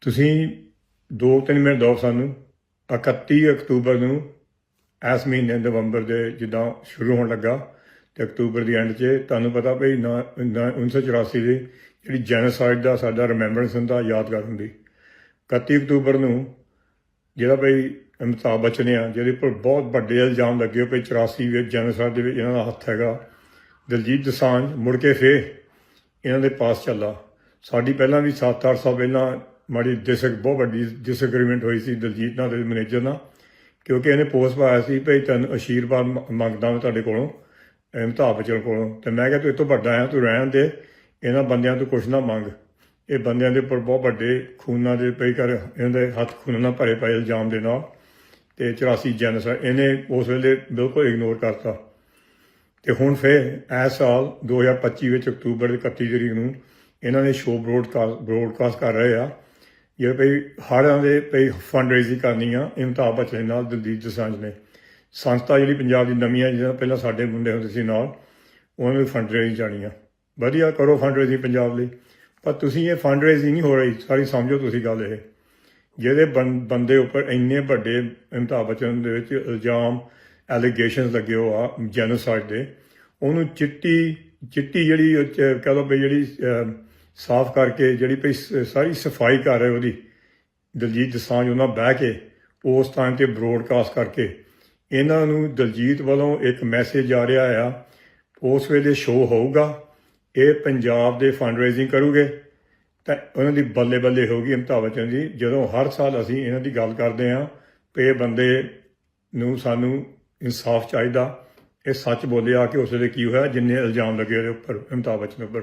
ਤੁਸੀਂ 2-3 ਮਿੰਟ ਦਿਓ ਸਾਨੂੰ 31 ਅਕਤੂਬਰ ਨੂੰ, ਇਸ ਮਹੀਨੇ ਨਵੰਬਰ ਦੇ ਜਿੱਦਾਂ ਸ਼ੁਰੂ ਹੋਣ ਲੱਗਾ, ਤੇ ਅਕਤੂਬਰ ਦੀ ਐਂਡ 'ਚ ਤੁਹਾਨੂੰ ਪਤਾ ਭਈ ਨਾ- ਨਾ- 1984 ਦੇ ਜਿਹੜੀ ਜੈਨੋਸਾਈਡ ਦਾ ਸਾਡਾ ਰਿਮੈਂਬਰੈਂਸ ਹੁੰਦਾ, ਯਾਦਗਾਰ ਹੁੰਦੀ। 31 ਅਕਤੂਬਰ ਨੂੰ ਜਿਹੜਾ ਭਈ ਅਮਿਤਾਭ ਬੱਚਨ ਆ, ਜਿਹਦੇ ਉੱਪਰ ਬਹੁਤ ਵੱਡੇ ਇਲਜ਼ਾਮ ਲੱਗੇ ਭਈ 84 ਵਿੱਚ ਜੈਨੋਸਾਈਡ ਦੇ ਵਿੱਚ ਇਹਨਾਂ ਦਾ ਹੱਥ ਹੈਗਾ, ਦਲਜੀਤ ਦਸਾਂਝ ਮੁੜ ਕੇ ਫੇਰ ਇਹਨਾਂ ਦੇ ਪਾਸ ਚੱਲਾ। ਸਾਡੀ ਪਹਿਲਾਂ ਵੀ 7-8 ਸਾਲ ਪਹਿਲਾਂ ਮਾੜੀ ਡਿਸਕ ਬਹੁਤ ਵੱਡੀ ਡਿਸਐਗਰੀਮੈਂਟ ਹੋਈ ਸੀ ਦਲਜੀਤ ਨਾਲ ਤੇ ਮੈਨੇਜਰ ਨਾਲ, ਕਿਉਂਕਿ ਇਹਨੇ ਪੋਸਟ ਪਾਇਆ ਸੀ ਭਈ ਤੈਨੂੰ ਅਸ਼ੀਰਵਾਦ ਮੰਗਦਾ ਮੈਂ ਤੁਹਾਡੇ ਕੋਲੋਂ, ਅਮਿਤਾਭ ਬਚਨ ਕੋਲੋਂ। ਤੇ ਮੈਂ ਕਿਹਾ, ਤੂੰ ਇਹ ਤੋਂ ਵੱਡਾ ਆ, ਤੂੰ ਰਹਿਣ ਦੇ, ਇਹਨਾਂ ਬੰਦਿਆਂ ਤੋਂ ਕੁਝ ਨਾ ਮੰਗ। ਇਹ ਬੰਦਿਆਂ ਦੇ ਉੱਪਰ ਬਹੁਤ ਵੱਡੇ ਖੂਨਾਂ ਦੇ ਪਈ ਕਰ, ਇਹਨਾਂ ਦੇ ਹੱਥ ਖੂਨ ਨਾਲ ਭਰੇ ਪਏ ਇਲਜ਼ਾਮ ਦੇ ਨਾਲ। ਤੇ 84 ਜੈਨੋਸਾਈਡ ਇਹਨੇ ਉਸ ਵੇਲੇ ਬਿਲਕੁਲ ਇਗਨੋਰ ਕਰਤਾ। ਤੇ ਹੁਣ ਫਿਰ ਇਸ ਸਾਲ 2025 ਵਿੱਚ ਅਕਤੂਬਰ ਦੀ 31 ਤਰੀਕ ਨੂੰ ਇਹਨਾਂ ਨੇ ਸ਼ੋਅ ਬ੍ਰੋਡਕਾਸਟ ਬ੍ਰੋਡਕਾਸਟ ਕਰ ਰਹੇ ਆ। ਜੇ ਭਈ ਹੜ੍ਹਾਂ ਦੇ ਭਈ ਫੰਡ ਰੇਜ਼ਿੰਗ ਕਰਨੀ ਆ ਅਮਿਤਾਭ ਬੱਚਨ ਨਾਲ ਦਲਜੀਤ ਦੋਸਾਂਝ ਨੇ। ਸੰਸਥਾ ਜਿਹੜੀ ਪੰਜਾਬ ਦੀ ਨਵੀਂ ਆ ਜਿਹੜਾ ਪਹਿਲਾਂ ਸਾਡੇ ਮੁੰਡੇ ਹੁੰਦੇ ਸੀ ਨਾਲ, ਉਹਨਾਂ ਨੂੰ ਫੰਡ ਰੇਜ਼ਿੰਗ ਜਾਣੀ ਆ। ਵਧੀਆ ਕਰੋ ਫੰਡ ਰੇਜ਼ਿੰਗ ਪੰਜਾਬ ਲਈ। ਪਰ ਤੁਸੀਂ ਇਹ ਫੰਡ ਰੇਜ਼ਿੰਗ ਨਹੀਂ ਹੋ ਰਹੀ, ਸਾਰੀ ਸਮਝੋ ਤੁਸੀਂ ਗੱਲ ਇਹ। ਜਿਹਦੇ ਬੰ- ਬੰਦੇ ਉੱਪਰ ਇੰਨੇ ਵੱਡੇ ਅਮਿਤਾਭ ਬੱਚਨ ਦੇ ਵਿੱਚ ਇਲਜ਼ਾਮ ਐਲੀਗੇਸ਼ਨਸ ਲੱਗੇ ਹੋ ਆ ਜੈਨੋਸਾਈਡ ਦੇ, ਉਹਨੂੰ ਚਿੱਟੀ ਚਿੱਟੀ ਜਿਹੜੀ ਉਹ 'ਚ ਕਹਿ ਲਓ ਵੀ ਜਿਹੜੀ ਸਾਫ਼ ਕਰਕੇ ਜਿਹੜੀ ਭਈ ਸ- ਸਾਰੀ ਸਫ਼ਾਈ ਕਰ ਰਹੇ ਉਹਦੀ। ਦਲਜੀਤ ਦਸਾਂਝ ਉਹਨਾਂ ਬਹਿ ਕੇ ਉਸ ਟਾਈਮ ਤੇ ਬ੍ਰੋਡਕਾਸਟ ਕਰਕੇ ਇਹਨਾਂ ਨੂੰ ਦਲਜੀਤ ਵੱਲੋਂ ਇੱਕ ਮੈਸੇਜ ਆ ਰਿਹਾ ਆ, ਉਸ ਵੇਲੇ ਸ਼ੋਅ ਹੋਊਗਾ, ਇਹ ਪੰਜਾਬ ਦੇ ਫੰਡ ਰੇਜ਼ਿੰਗ ਕਰੂਗੇ। ਤਾਂ ਉਹਨਾਂ ਦੀ ਬੱਲੇ ਬੱਲੇ ਹੋਊਗੀ ਅਮਿਤਾਭ ਬੱਚਨ ਦੀ ਜਦੋਂ ਹਰ ਸਾਲ ਅਸੀਂ ਇਹਨਾਂ ਦੀ ਗੱਲ ਕਰਦੇ ਹਾਂ ਕਿ ਇਹ ਬੰਦੇ ਨੂੰ ਸਾਨੂੰ ਇਨਸਾਫ ਚਾਹੀਦਾ। ਇਹ ਸੱਚ ਬੋਲਿਆ ਕਿ ਉਸ ਵੇਲੇ ਕੀ ਹੋਇਆ, ਜਿੰਨੇ ਇਲਜ਼ਾਮ ਲੱਗੇ ਉਹਦੇ ਉੱਪਰ, ਅਮਿਤਾਭ ਬੱਚਨ ਉੱਪਰ।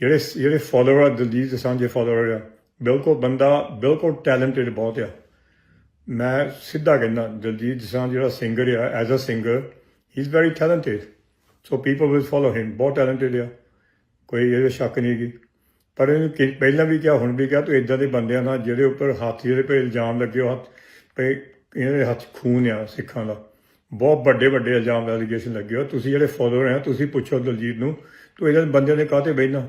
ਜਿਹੜੇ ਜਿਹੜੇ ਫਾਲੋਅਰ ਆ, ਦਲਜੀਤ ਸਾਂਝੇ ਫਾਲੋਅਰ ਆ, ਬਿਲਕੁਲ ਬੰਦਾ, ਬਿਲਕੁਲ ਟੈਲੈਂਟਡ ਬਹੁਤ ਆ। ਮੈਂ ਸਿੱਧਾ ਕਹਿੰਦਾ, ਦਲਜੀਤ ਦੋਸਾਂਝ ਜਿਹੜਾ ਸਿੰਗਰ ਆ as a singer he is very talented so people will follow him ਬਹੁਤ ਟੈਲੈਂਟਡ ਆ। ਕੋਈ ਇਹਦੇ ਸ਼ੱਕ ਨਹੀਂ ਗੀ ਪਰ ਇਹਨੂੰ ਪਹਿਲਾਂ ਵੀ ਕਿਹਾ, ਹੁਣ ਵੀ ਕਿਹਾ, ਤੂੰ ਇਦਾਂ ਦੇ ਬੰਦਿਆਂ ਨਾਲ ਜਿਹੜੇ ਉੱਪਰ ਹੱਥ ਜਿਹੜੇ ਪੇ ਇਲਜ਼ਾਮ ਲੱਗੇ ਹੋ ਹੱਥ ਪੇ ਇਹਨਾਂ ਦੇ ਹੱਥ ਖੂਨ ਆ ਸਿੱਖਾਂ ਦਾ। ਬਹੁਤ ਵੱਡੇ ਵੱਡੇ ਇਲਜ਼ਾਮ ਐਲੀਗੇਸ਼ਨ ਲੱਗੇ ਹੋ ਤੁਸੀਂ ਜਿਹੜੇ ਫਾਲੋਅਰ ਆ, ਤੁਸੀਂ ਪੁੱਛੋ ਦਲਜੀਤ ਨੂੰ, ਤੂੰ ਇਹਨਾਂ ਬੰਦਿਆਂ ਦੇ ਕਾਹਤੇ ਬਹਿਣਾ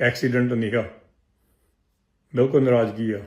ਐਕਸੀਡੈਂਟ ਨਹੀਂਗਾ ਬਿਲਕੁਲ ਨਾਰਾਜ਼ਗੀ ਆ।